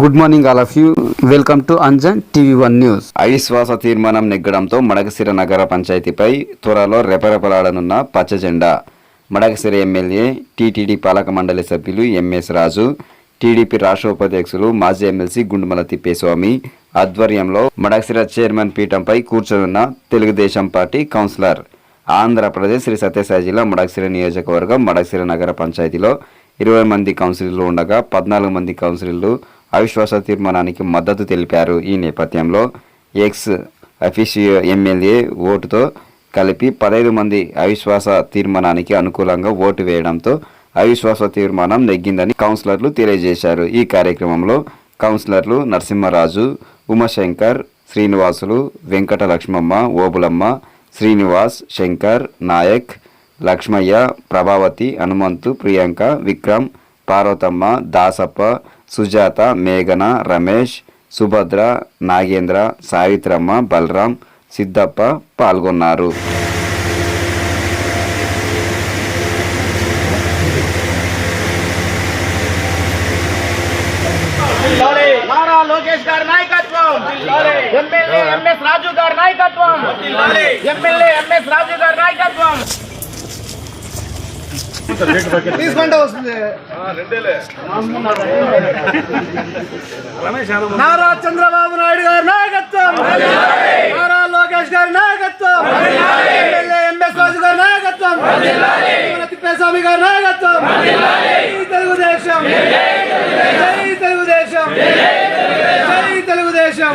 Good morning all of you welcome to Anjan TV one news అవిశ్వాస తీర్మానం నెగ్గడంతో మడకసిర నగర పంచాయతీపై త్వరలో రెపరెపలాడనున్న పచ్చజెండా. మడకసిర ఎమ్మెల్యే టీటీడీ పాలక మండలి సభ్యులు ఎంఎస్ రాజు టీడీపీ రాష్ట్ర ఉపాధ్యక్షులు మాజీ ఎమ్మెల్సీ గుండుమల తిప్పేస్వామి ఆధ్వర్యంలో మడకసిర చైర్మన్ పీఠంపై కూర్చొనున్న తెలుగుదేశం పార్టీ కౌన్సిలర్ ఆంధ్రప్రదేశ్ శ్రీ సత్యసాయి జిల్లా మడకసిర నియోజకవర్గం మడకసిర నగర పంచాయతీలో ఇరవై మంది కౌన్సిలర్లు ఉండగా పద్నాలుగు మంది కౌన్సిలర్లు అవిశ్వాస తీర్మానానికి మద్దతు తెలిపారు. ఈ నేపథ్యంలో ఎక్స్ అఫీషియో ఎమ్మెల్యే ఓటుతో కలిపి పదహైదు మంది అవిశ్వాస తీర్మానానికి అనుకూలంగా ఓటు వేయడంతో అవిశ్వాస తీర్మానం నెగ్గిందని కౌన్సిలర్లు తెలియజేశారు. ఈ కార్యక్రమంలో కౌన్సిలర్లు నరసింహరాజు ఉమాశంకర్ శ్రీనివాసులు వెంకట లక్ష్మమ్మ ఓబులమ్మ శ్రీనివాస్ శంకర్ నాయక్ లక్ష్మయ్య ప్రభావతి హనుమంతు ప్రియాంక విక్రమ్ పార్వతమ్మ దాసప్ప సుజాత మేఘన రమేష్ సుభద్ర నాగేంద్ర సావిత్రమ్మ బలరాం సిద్ధప్ప పాల్గొన్నారు. నారా లోకేష్ గారి నాయకత్వం. ఎమ్మెల్యే ఎంఎస్ రాజు గారి నాయకత్వం. ఎమ్మెల్యే ఎంఎస్ రాజు గారి నాయకత్వం. తీసుకుంటే వస్తుంది. నారా చంద్రబాబు నాయుడు గారి నాయకత్వం. నారా లోకేష్ గారి నాయకత్వం. ఎంఎస్ రాజు గారి నాయకత్వం. తిప్పేస్వామి గారి నాయకత్వం. తెలుగుదేశం. జై తెలుగుదేశం. జై తెలుగుదేశం.